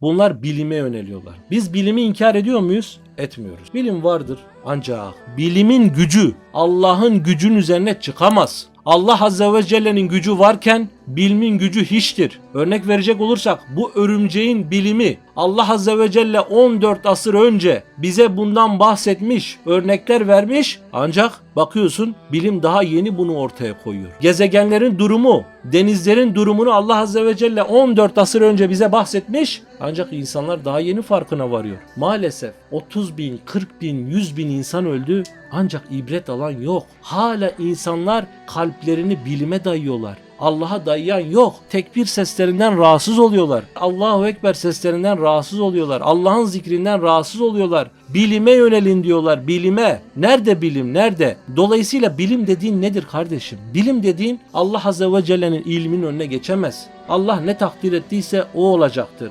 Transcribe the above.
Bunlar bilime yöneliyorlar. Biz bilimi inkar ediyor muyuz? Etmiyoruz. Bilim vardır ancak bilimin gücü Allah'ın gücün üzerine çıkamaz. Allah Azze ve Celle'nin gücü varken bilimin gücü hiçtir. Örnek verecek olursak bu örümceğin bilimi Allah Azze ve Celle 14 asır önce bize bundan bahsetmiş, örnekler vermiş ancak bakıyorsun bilim daha yeni bunu ortaya koyuyor. Gezegenlerin durumu, denizlerin durumunu Allah Azze ve Celle 14 asır önce bize bahsetmiş ancak insanlar daha yeni farkına varıyor. Maalesef 30 bin, 40 bin, 100 bin insan öldü ancak ibret alan yok. Hala insanlar kalplerini bilime dayıyorlar. Allah'a dayayan yok. Tekbir seslerinden rahatsız oluyorlar. Allahu Ekber seslerinden rahatsız oluyorlar. Allah'ın zikrinden rahatsız oluyorlar. Bilime yönelin diyorlar. Bilime. Nerede bilim? Nerede? Dolayısıyla bilim dediğin nedir kardeşim? Bilim dediğin Allah Azze ve Celle'nin ilminin önüne geçemez. Allah ne takdir ettiyse o olacaktır.